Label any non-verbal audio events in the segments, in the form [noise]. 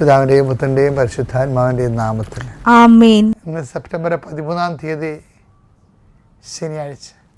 പിതാവിന്റെയും പുത്രന്റെയും പരിശുദ്ധാത്മാവിന്റെയും നാമത്തിൽ. സെപ്റ്റംബർ പതിമൂന്നാം തീയതി ശനിയാഴ്ച.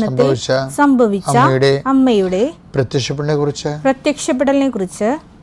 കൃപാസനത്തിൽ സംഭവിച്ച അമ്മയുടെ പ്രത്യക്ഷപ്പെടിനെ കുറിച്ച് പ്രത്യക്ഷപ്പെടലിനെ കുറിച്ച്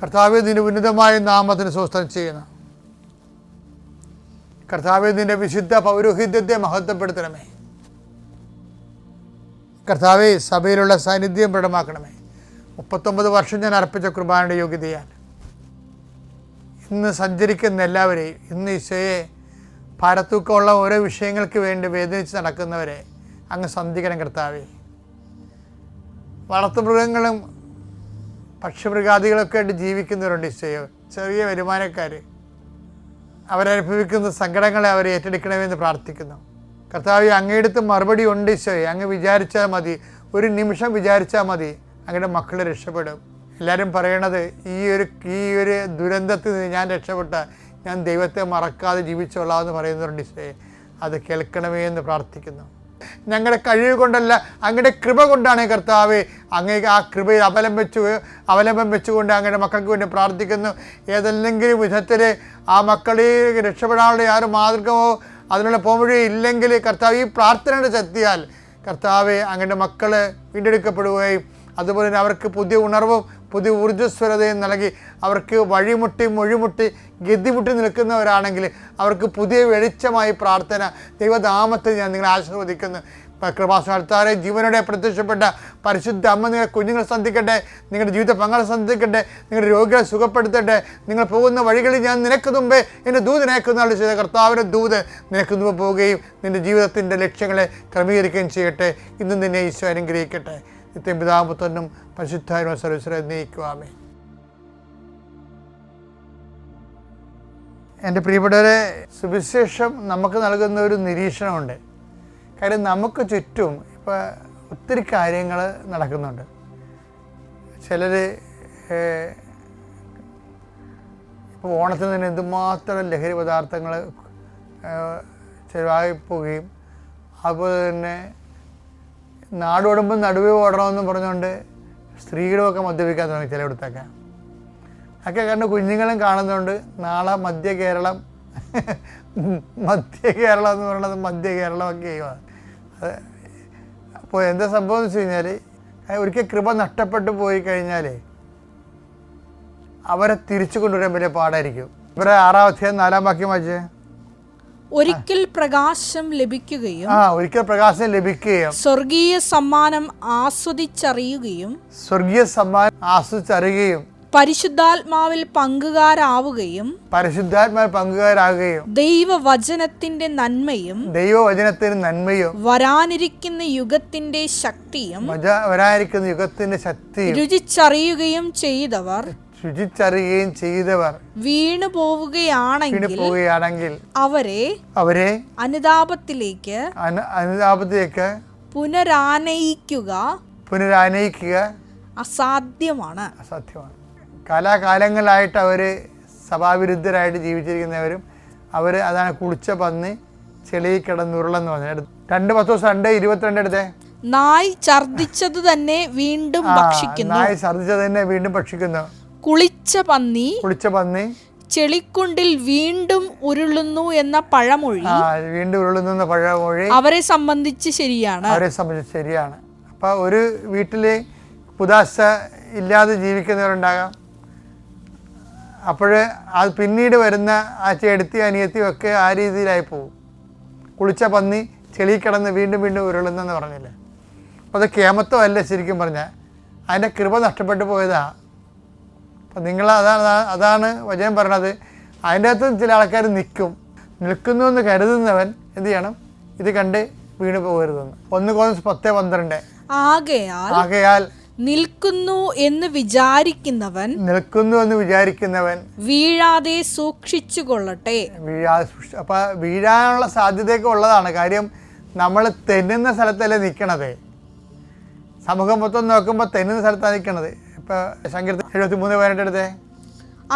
കർത്താവെ നിന്റെ ഉന്നതമായ നാമത്തിന് സ്വസ്ഥം ചെയ്യുന്നു. കർത്താവെ നിന്റെ വിശുദ്ധ പൗരോഹിത്യത്തെ മഹത്വപ്പെടുത്തണമേ. കർത്താവെ സഭയിലുള്ള സാന്നിധ്യം പ്രകടമാക്കണമേ. മുപ്പത്തൊമ്പത് വർഷം ഞാൻ അർപ്പിച്ച കുർബാനയുടെ യോഗ്യതയാൽ. ഇന്ന് സഞ്ചരിക്കുന്ന എല്ലാവരെയും ഇന്ന് ഈശോയെ ഭാരത്തൂക്കമുള്ള ഓരോ വിഷയങ്ങൾക്ക് വേണ്ടി വേദനിച്ച് നടക്കുന്നവരെ അങ്ങ് സന്ധിക്കണം കർത്താവേ. വളർത്തുമൃഗങ്ങളും പക്ഷിമൃഗാദികളൊക്കെ ആയിട്ട് ജീവിക്കുന്നവരുണ്ട് ഈശോയെ ചെറിയ വരുമാനക്കാർ അവരനുഭവിക്കുന്ന സങ്കടങ്ങളെ അവർ ഏറ്റെടുക്കണമെന്ന് പ്രാർത്ഥിക്കുന്നു. കർത്താവ് അങ്ങയെടുത്ത് മറുപടി ഉണ്ട് ഈശോയെ. അങ്ങ് വിചാരിച്ചാൽ മതി. ഒരു നിമിഷം വിചാരിച്ചാൽ മതി. അങ്ങയുടെ മക്കൾ രക്ഷപ്പെടും. എല്ലാവരും പറയണത് ഈ ഒരു ഈ ഒരു ദുരന്തത്തിൽ നിന്ന് ഞാൻ രക്ഷപ്പെട്ട ഞാൻ ദൈവത്തെ മറക്കാതെ ജീവിച്ചോളാം എന്ന് പറയുന്നവരുണ്ട് ഈശോയെ. അത് കേൾക്കണമേ എന്ന് പ്രാർത്ഥിക്കുന്നു. ഞങ്ങളുടെ കഴിവ് കൊണ്ടല്ല അങ്ങയുടെ കൃപ കൊണ്ടാണ് കർത്താവ് അങ്ങേ ആ കൃപയിൽ അവലംബിച്ചു അവലംബം വെച്ചുകൊണ്ട് അങ്ങയുടെ മക്കൾക്ക് വേണ്ടി പ്രാർത്ഥിക്കുന്നു. ഏതെങ്കിലും വിധത്തിൽ ആ മക്കളെ രക്ഷപ്പെടാനുള്ള ആ ഒരു മാർഗമോ അതിനുള്ള പോംവഴിയോ ഇല്ലെങ്കിൽ കർത്താവ് ഈ പ്രാർത്ഥനയുടെ ശക്തിയാൽ കർത്താവ് അങ്ങയുടെ മക്കൾ വീണ്ടെടുക്കപ്പെടുകയും അതുപോലെ തന്നെ അവർക്ക് പുതിയ ഉണർവും പുതിയ ഊർജസ്വരതയും നൽകി അവർക്ക് വഴിമുട്ടി മൊഴിമുട്ടി ഗതിമുട്ടി നിൽക്കുന്നവരാണെങ്കിൽ അവർക്ക് പുതിയ വെളിച്ചമായി പ്രാർത്ഥന ദൈവനാമത്തിൽ ഞാൻ നിങ്ങളെ ആശീർവദിക്കുന്നു. കൃപാസ്ഥാനത്താറെ ജീവനോടെ പ്രത്യക്ഷപ്പെട്ട പരിശുദ്ധ അമ്മ നിങ്ങൾ കുഞ്ഞുങ്ങളെ സന്ധിക്കട്ടെ നിങ്ങളുടെ ജീവിത പങ്കാളെ സന്ധിക്കട്ടെ നിങ്ങളുടെ രോഗികളെ സുഖപ്പെടുത്തട്ടെ നിങ്ങൾ പോകുന്ന വഴികളിൽ ഞാൻ നിനക്ക് മുമ്പേ എന്റെ ദൂത് നിനക്കുന്നതാണ് ചെയ്ത കർത്താവിന്റെ ദൂത് നിനക്ക് മുമ്പ് പോവുകയും നിന്റെ ജീവിതത്തിന്റെ ലക്ഷ്യങ്ങളെ ക്രമീകരിക്കുകയും ചെയ്യട്ടെ. ഇന്ന് നിന്നെ ഈശോ അനുഗ്രഹിക്കട്ടെ. നിത്യം പിതാപുത്തനും പരിശുദ്ധാരും സർവീശ്വരെ നയിക്കുവാമേ എന്റെ പ്രിയപ്പെട്ടവരെ സുവിശേഷം നമുക്ക് നൽകുന്ന ഒരു നിരീക്ഷണമുണ്ട്. കാര്യം നമുക്ക് ചുറ്റും ഇപ്പോൾ ഒത്തിരി കാര്യങ്ങൾ നടക്കുന്നുണ്ട്. ചിലർ ഇപ്പോൾ ഓണത്തിന് തന്നെ എന്തുമാത്രം ലഹരി പദാർത്ഥങ്ങൾ ചിലവായി പോവുകയും അതുപോലെ തന്നെ നാടോടുമ്പോൾ നടുവേ ഓടണമെന്ന് പറഞ്ഞുകൊണ്ട് സ്ത്രീകളുമൊക്കെ മദ്യപിക്കാൻ തുടങ്ങി ചിലയിടത്തൊക്കെ ഒക്കെ കണ്ട് കുഞ്ഞുങ്ങളും കാണുന്നുണ്ട്. നാളെ മധ്യ കേരളം മധ്യ കേരളം എന്ന് പറയുന്നത് മധ്യ കേരളമൊക്കെ ചെയ്യുവാണ് അത് അപ്പോൾ എന്താ സംഭവം എന്ന് വെച്ച് കഴിഞ്ഞാൽ ഒരിക്കൽ കൃപ നഷ്ടപ്പെട്ടു പോയി കഴിഞ്ഞാൽ അവരെ തിരിച്ചു കൊണ്ടുവരാൻ വലിയ പാടായിരിക്കും. ഇവരെ ആറാം അധ്യായം നാലാം വാക്യം വായിച്ചേ? ഒരിക്കൽ പ്രകാശം ലഭിക്കുകയും ആ ഒരിക്കൽ പ്രകാശം ലഭിക്കുകയും സ്വർഗീയ സമ്മാനം ആസ്വദിച്ചറിയുകയും സ്വർഗീയ സമ്മാനം ആസ്വദിച്ചറിയുകയും പരിശുദ്ധാത്മാവിൽ പങ്കുകാരാവുകയും പരിശുദ്ധാത്മാവിൽ പങ്കുകാരാകുകയും ദൈവവചനത്തിന്റെ നന്മയും ദൈവവചനത്തിന്റെ നന്മയും വരാനിരിക്കുന്ന യുഗത്തിന്റെ ശക്തിയും വരാനിരിക്കുന്ന യുഗത്തിന്റെ ശക്തി രുചിച്ചറിയുകയും ചെയ്തവർ രുചിച്ചറിയുകയും ചെയ്തവർ വീണു പോവുകയാണെങ്കിൽ അവരെ അവരെ അനുതാപത്തിലേക്ക് അനു അനുതാപത്തിലേക്ക് പുനരാനയിക്കുക പുനരാനയിക്കുക അസാധ്യമാണ്. അസാധ്യമാണ്. കാലാകാലങ്ങളായിട്ട് അവർ സഭാവിരുദ്ധരായിട്ട് ജീവിച്ചിരിക്കുന്നവരും അവർ അതാണ് കുളിച്ച പന്നി ചെളി കിടന്നുരുളെന്ന് പറഞ്ഞു. രണ്ട് പത്ത് ദിവസം രണ്ട് ഇരുപത്തിരണ്ട് എടുത്തേ. നായ് ഛർദിച്ചത് തന്നെ വീണ്ടും ഭക്ഷിക്കുന്നു. നായ് ഛർദിച്ചത് തന്നെ വീണ്ടും ഭക്ഷിക്കുന്നു. കുളിച്ച പന്നി കുളിച്ച പന്നി. ചെളിക്കുണ്ടിൽ വീണ്ടും ഉരുളുന്നു എന്ന പഴമൊഴി. വീണ്ടും ഉരുളുന്നു എന്ന പഴമൊഴി. അവരെ സംബന്ധിച്ച് ശരിയാണ്. അവരെ സംബന്ധിച്ച് ശരിയാണ്. അപ്പോൾ ഒരു വീട്ടിൽ പുതാശ ഇല്ലാതെ ജീവിക്കുന്നവരുണ്ടാകാം. അപ്പോൾ അത് പിന്നീട് വരുന്ന ആ ചേടത്തി അനിയത്തിയും ഒക്കെ ആ രീതിയിലായി പോകും കുളിച്ച പന്നി ചെളി കിടന്ന് വീണ്ടും വീണ്ടും ഉരുളുന്നെന്ന് പറഞ്ഞില്ലേ? അപ്പോൾ അത് കേമത്വം അല്ല ശരിക്കും പറഞ്ഞാൽ അതിന്റെ കൃപ നഷ്ടപ്പെട്ടു പോയതാ. അപ്പം നിങ്ങൾ അതാണ് അതാണ് വചനം പറയണത് അതിന്റെ അകത്ത് ചില ആൾക്കാർ നിൽക്കും. നിൽക്കുന്നു എന്ന് കരുതുന്നവൻ എന്ത് ചെയ്യണം? ഇത് കണ്ട് വീണ് പോകരുതെന്ന്. ഒന്ന് കോൺസ് പത്ത് പന്ത്രണ്ട്. ആകയാൽ ആകയാൽ നിൽക്കുന്നു എന്ന് വിചാരിക്കുന്നവൻ നിൽക്കുന്നു എന്ന് വിചാരിക്കുന്നവൻ വീഴാതെ സൂക്ഷിച്ചു കൊള്ളട്ടെ. വീഴാതെ അപ്പൊ വീഴാനുള്ള സാധ്യതയൊക്കെ ഉള്ളതാണ്. കാര്യം നമ്മൾ തെന്നുന്ന സ്ഥലത്തല്ലേ നിൽക്കണത്. സമൂഹം മൊത്തം നോക്കുമ്പോൾ തെന്നുന്ന സ്ഥലത്താണ് നിൽക്കണത്. സങ്കീർത്തനം എഴുപത്തി മൂന്ന് പതിനെട്ടെടുത്തേ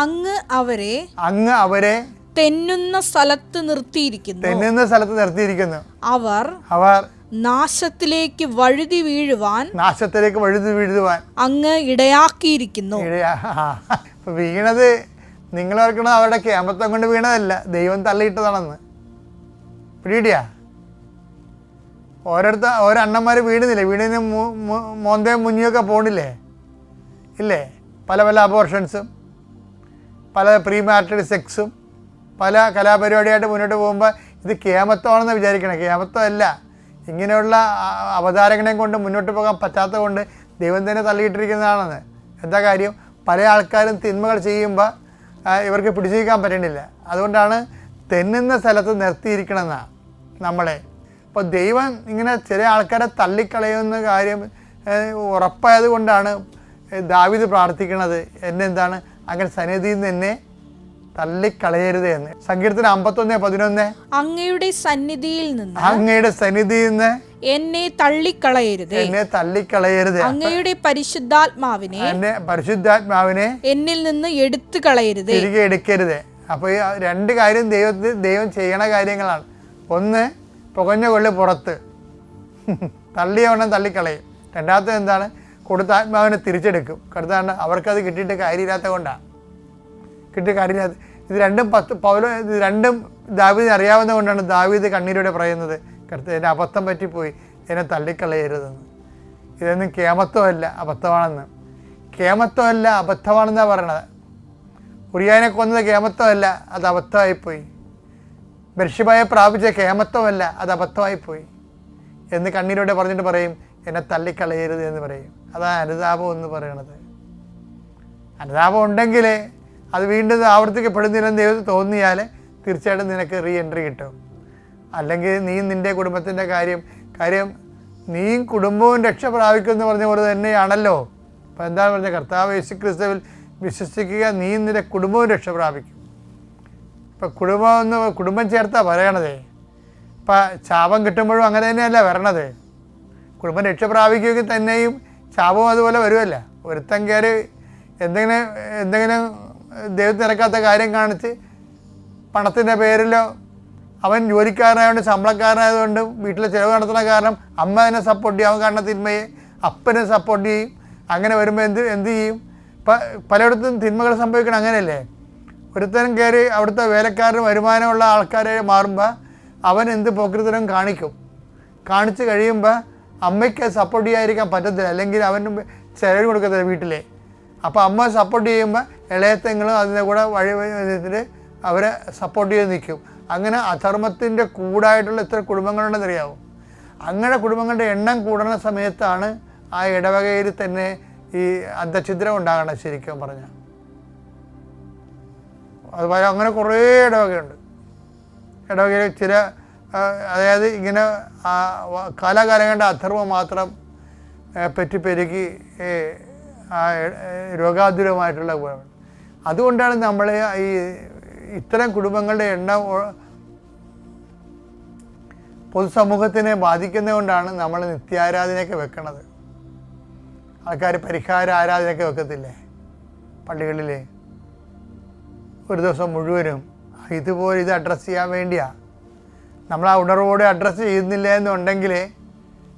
അങ്ങ് അവരെ അങ്ങ് അവരെ തെന്നുന്ന സ്ഥലത്ത് നിർത്തിയിരിക്കുന്നു. തെന്നുന്ന സ്ഥലത്ത് നിർത്തിയിരിക്കുന്നു. അവർ അവർ നാശത്തിലേക്ക് വഴുതി വീഴുവാൻ നാശത്തിലേക്ക് വഴുതി വീഴുവാൻ അങ്ങ് ഇടയാക്കിയിരിക്കുന്നു. വീണത് നിങ്ങൾ ഓർക്കണം അവരുടെ ക്യാമ്പത്തം കൊണ്ട് വീണതല്ല ദൈവം തള്ളിയിട്ടതാണെന്ന്. പിടിയിടിയാ? ഓരോരുത്ത ഓരോ അണ്ണന്മാർ വീണുന്നില്ലേ? വീണിന് മോന്തയും മുഞ്ഞിയൊക്കെ പോണില്ലേ? ഇല്ലേ? പല പല അബോർഷൻസും പല പ്രീ മാരിറ്റഡ് സെക്സും പല കലാപരിപാടിയായിട്ട് മുന്നോട്ട് പോകുമ്പോൾ ഇത് കേമത്വമാണെന്ന് വിചാരിക്കണം. കേമത്വമല്ല. ഇങ്ങനെയുള്ള ആ- കൊണ്ട് മുന്നോട്ട് പോകാൻ പറ്റാത്തത് കൊണ്ട് ദൈവം തന്നെ തള്ളിയിട്ടിരിക്കുന്നതാണെന്ന്. എന്താ കാര്യം? പല ആൾക്കാരും തിന്മകൾ ചെയ്യുമ്പോൾ ഇവർക്ക് പിടിച്ചു നിൽക്കാൻ പറ്റണില്ല. അതുകൊണ്ടാണ് തെന്നുന്ന സ്ഥലത്ത് നിർത്തിയിരിക്കണമെന്നാണ് നമ്മളെ. അപ്പോൾ ദൈവം ഇങ്ങനെ ചില ആൾക്കാരെ തള്ളിക്കളയുന്ന കാര്യം ഉറപ്പായത് കൊണ്ടാണ് ദാവിദ് പ്രാർത്ഥിക്കണത് എന്നെ എന്താണ് അങ്ങനെ സന്നിധിയിൽ നിന്ന് എന്നെ തള്ളിക്കളയരുത് എന്ന്. സങ്കീർത്തന അമ്പത്തൊന്ന് പതിനൊന്ന്. അങ്ങയുടെ സന്നിധിയിൽ നിന്ന് അങ്ങയുടെ സന്നിധിയിൽ നിന്ന് എന്നെ തള്ളിക്കളയരുത്. എന്നെ തള്ളിക്കളയരുത്. അങ്ങയുടെ പരിശുദ്ധാത്മാവിനെ എന്നെ പരിശുദ്ധാത്മാവിനെ എന്നിൽ നിന്ന് എടുത്തു കളയരുത് തിരികെ എടുക്കരുത്. അപ്പോൾ ഈ രണ്ട് കാര്യം ദൈവത്തിൽ ദൈവം ചെയ്യണ കാര്യങ്ങളാണ്. ഒന്ന് പുകഞ്ഞ കൊള്ളി പുറത്ത്. [laughs] തള്ളിയവണ്ണം തള്ളിക്കളയും. രണ്ടാമത്തെ എന്താണ്? കൊടുത്ത ആത്മാവിനെ തിരിച്ചെടുക്കും. കടുത്താണ് അവർക്കത് കിട്ടിയിട്ട് കാര്യമില്ലാത്ത കൊണ്ടാണ് കിട്ടിയ കാര്യമില്ലാത്ത ഇത് രണ്ടും പത്ത് പൗല ഇത് രണ്ടും ദാവീദിനെ അറിയാവുന്ന കൊണ്ടാണ് ദാവീദ് കണ്ണീരോടെ പറയുന്നത്. കടുത്ത എന്റെ അബദ്ധം പറ്റിപ്പോയി. എന്നെ തള്ളിക്കളയരുതെന്ന്. ഇതൊന്നും കേമത്വമല്ല അബദ്ധമാണെന്ന്. കേമത്വമല്ല അബദ്ധമാണെന്നാണ് പറയണത്. ഉറിയാനെ കൊന്നത് കേമത്വമല്ല അത് അബദ്ധമായിപ്പോയി. ബർഷിബായെ പ്രാപിച്ച കേമത്വമല്ല അത് അബദ്ധമായിപ്പോയി. എന്ന് കണ്ണീരോടെ പറഞ്ഞിട്ട് പറയും എന്നെ തള്ളിക്കളയരുത് എന്ന് പറയും. അതാണ് അനുതാപം എന്ന് പറയണത്. അനുതാപം ഉണ്ടെങ്കിൽ അത് വീണ്ടും ആവർത്തിക്കപ്പെടുന്നില്ലെന്ന് ദൈവത്തിന് തോന്നിയാൽ തീർച്ചയായിട്ടും നിനക്ക് റീ എൻട്രി കിട്ടും. അല്ലെങ്കിൽ നീ നിന്റെ കുടുംബത്തിന്റെ കാര്യം കാര്യം നീയും കുടുംബവും രക്ഷ പ്രാപിക്കും എന്ന് പറഞ്ഞ പോലെ തന്നെയാണല്ലോ. അപ്പോൾ എന്താണ് പറഞ്ഞത്? കർത്താവ് യേശു ക്രിസ്തുവിൽ വിശ്വസിക്കുക നീ നിന്റെ കുടുംബവും രക്ഷ പ്രാപിക്കും. ഇപ്പം കുടുംബം എന്ന് കുടുംബം ചേർത്താ പറയണതേ. ഇപ്പം ശാപം കിട്ടുമ്പോഴും അങ്ങനെ തന്നെയല്ല വരണത്. കുടുംബം രക്ഷ തന്നെയും ശാപം അതുപോലെ വരുമല്ല ഒരുത്തൻ കയറി എന്തെങ്കിലും എന്തെങ്കിലും ദൈവത്തിന് ഇറക്കാത്ത കാര്യം കാണിച്ച് പണത്തിന്റെ പേരിലോ അവൻ ജോലിക്കാരനായതുകൊണ്ട് ശമ്പളക്കാരനായതുകൊണ്ട് വീട്ടിലെ ചിലവ് നടത്തുന്ന കാരണം അമ്മ അതിനെ സപ്പോർട്ട് ചെയ്യും. അവൻ കാണുന്ന തിന്മയെ അപ്പനെ സപ്പോർട്ട് ചെയ്യും. അങ്ങനെ വരുമ്പോൾ എന്ത് എന്ത് ചെയ്യും? ഇപ്പം പലയിടത്തും തിന്മകൾ സംഭവിക്കണം അങ്ങനെയല്ലേ? ഒരുത്തനും കയറി അവിടുത്തെ വേലക്കാരന് വരുമാനമുള്ള ആൾക്കാരെ മാറുമ്പോൾ അവൻ എന്ത് പോക്കൃതരം കാണിക്കും? കാണിച്ചു കഴിയുമ്പോൾ അമ്മയ്ക്ക് സപ്പോർട്ട് ചെയ്യാതിരിക്കാൻ പറ്റത്തില്ല. അല്ലെങ്കിൽ അവന് ചിലവ് കൊടുക്കത്തില്ല വീട്ടിലെ. അപ്പോൾ അമ്മ സപ്പോർട്ട് ചെയ്യുമ്പോൾ ഇളയത്തെങ്ങളും അതിന്റെ കൂടെ വഴി വഴിത്തിൽ അവരെ സപ്പോർട്ട് ചെയ്ത് നിൽക്കും. അങ്ങനെ അധർമ്മത്തിന്റെ കൂടായിട്ടുള്ള എത്ര കുടുംബങ്ങളുണ്ടെന്നറിയാവും അങ്ങനെ കുടുംബങ്ങളുടെ എണ്ണം കൂടുന്ന സമയത്താണ് ആ ഇടവകയിൽ തന്നെ ഈ അന്തഛിദ്രം ഉണ്ടാകണം ശരിക്കും പറഞ്ഞാൽ അതുപോലെ അങ്ങനെ കുറേ ഇടവകയുണ്ട്. ഇടവകയിൽ ചില അതായത് ഇങ്ങനെ ആ, വ- കാലാകാലം മാത്രം പറ്റി പെരുകി രോഗാതുരമായിട്ടുള്ള ഗുണം. അതുകൊണ്ടാണ് നമ്മൾ ഈ ഇത്തരം കുടുംബങ്ങളുടെ എണ്ണം പൊതുസമൂഹത്തിനെ ബാധിക്കുന്നതുകൊണ്ടാണ് നമ്മൾ നിത്യാരാധനയൊക്കെ വെക്കണത്. ആൾക്കാർ പരിഹാര ആരാധനയൊക്കെ വെക്കത്തില്ലേ? പള്ളികളിൽ ഒരു ദിവസം മുഴുവനും ഇതുപോലെ ഇത് അഡ്രസ്സ് ചെയ്യാൻ വേണ്ടിയാ. നമ്മൾ ആ ഉണർവോടെ അഡ്രസ്സ് ചെയ്യുന്നില്ല എന്നുണ്ടെങ്കിൽ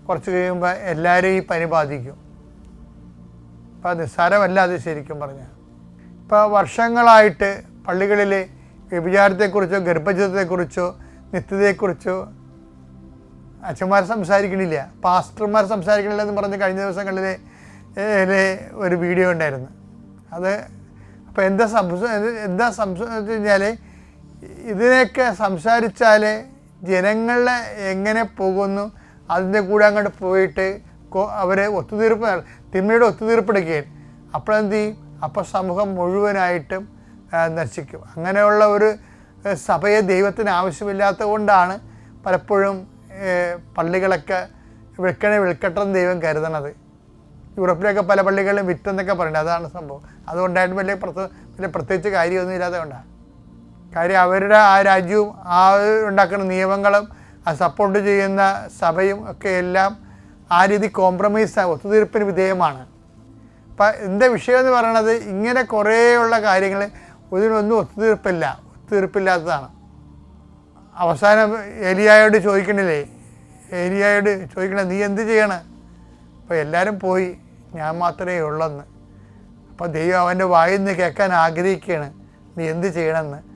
കുറച്ച് കഴിയുമ്പോൾ എല്ലാവരും ഈ പനി ബാധിക്കും. അപ്പോൾ നിസ്സാരമല്ല അത് ശരിക്കും പറഞ്ഞാൽ ഇപ്പോൾ വർഷങ്ങളായിട്ട് പള്ളികളിൽ വ്യഭിചാരത്തെക്കുറിച്ചോ ഗർഭജിതത്തെക്കുറിച്ചോ നിത്യതയെക്കുറിച്ചോ അച്ഛന്മാർ സംസാരിക്കണില്ല. പാസ്റ്റർമാർ സംസാരിക്കണില്ല എന്ന് പറഞ്ഞ് കഴിഞ്ഞ ദിവസങ്ങളിൽ ഒരു വീഡിയോ ഉണ്ടായിരുന്നു. അത് അപ്പോൾ എന്താ സംസ എന്താ സംസാരിച്ചു കഴിഞ്ഞാൽ ഇതിനെയൊക്കെ സംസാരിച്ചാൽ ജനങ്ങളെ എങ്ങനെ പോകുന്നു അതിന്റെ കൂടെ അങ്ങോട്ട് പോയിട്ട് അവരെ ഒത്തുതീർപ്പ് തിന്മയുടെ ഒത്തുതീർപ്പെടുകയും അപ്പോഴെന്ത് ചെയ്യും? അപ്പോൾ സമൂഹം മുഴുവനായിട്ടും നശിക്കും. അങ്ങനെയുള്ള ഒരു സഭയെ ദൈവത്തിന് ആവശ്യമില്ലാത്ത കൊണ്ടാണ് പലപ്പോഴും പള്ളികളൊക്കെ വിൽക്കണേ വിൽക്കട്ടെന്ന് ദൈവം കരുതണത്. യൂറോപ്പിലൊക്കെ പല പള്ളികളിലും വിറ്റെന്നൊക്കെ പറയുന്നത് അതാണ് സംഭവം. അതുകൊണ്ടായിട്ട് വലിയ പ്രത്യേകിച്ച് കാര്യമൊന്നും ഇല്ലാതെ കൊണ്ടാണ്. കാര്യം അവരുടെ ആ രാജ്യവും ആ ഉണ്ടാക്കുന്ന നിയമങ്ങളും ആ സപ്പോർട്ട് ചെയ്യുന്ന സഭയും ഒക്കെ എല്ലാം ആ രീതി കോംപ്രമൈസ് ഒത്തുതീർപ്പിന് വിധേയമാണ്. അപ്പം എന്റെ വിഷയം എന്ന് പറയണത് ഇങ്ങനെ കുറേയുള്ള കാര്യങ്ങൾ ഇതിനൊന്നും ഒത്തുതീർപ്പില്ല. ഒത്തുതീർപ്പില്ലാത്തതാണ്. അവസാനം ഏലിയായോട് ചോദിക്കണില്ലേ? ഏലിയായോട് ചോദിക്കണേ നീ എന്ത് ചെയ്യണം? അപ്പോൾ എല്ലാവരും പോയി ഞാൻ മാത്രമേ ഉള്ളെന്ന്. അപ്പോൾ ദൈവം അവന്റെ വായിൽ നിന്ന് കേൾക്കാൻ ആഗ്രഹിക്കുകയാണ് നീ എന്ത് ചെയ്യണമെന്ന്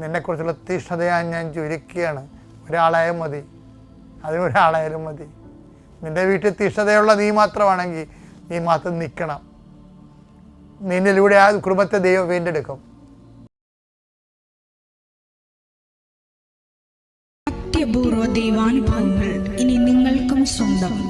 നിന്നെക്കുറിച്ചുള്ള തീഷ്ണതയാണ് ഞാൻ ചുരുക്കുകയാണ് ഒരാളായാലും മതി. അതിനൊരാളായാലും മതി. നിന്റെ വീട്ടിൽ തീഷ്ണതയുള്ള നീ മാത്രമാണെങ്കിൽ നീ മാത്രം നിൽക്കണം. നിന്നിലൂടെ ആ കുടുംബത്തെ ദൈവം വീണ്ടെടുക്കും. അത്യപൂർവ ദൈവാനുഭവങ്ങൾ ഇനി നിങ്ങൾക്കും സ്വന്തം.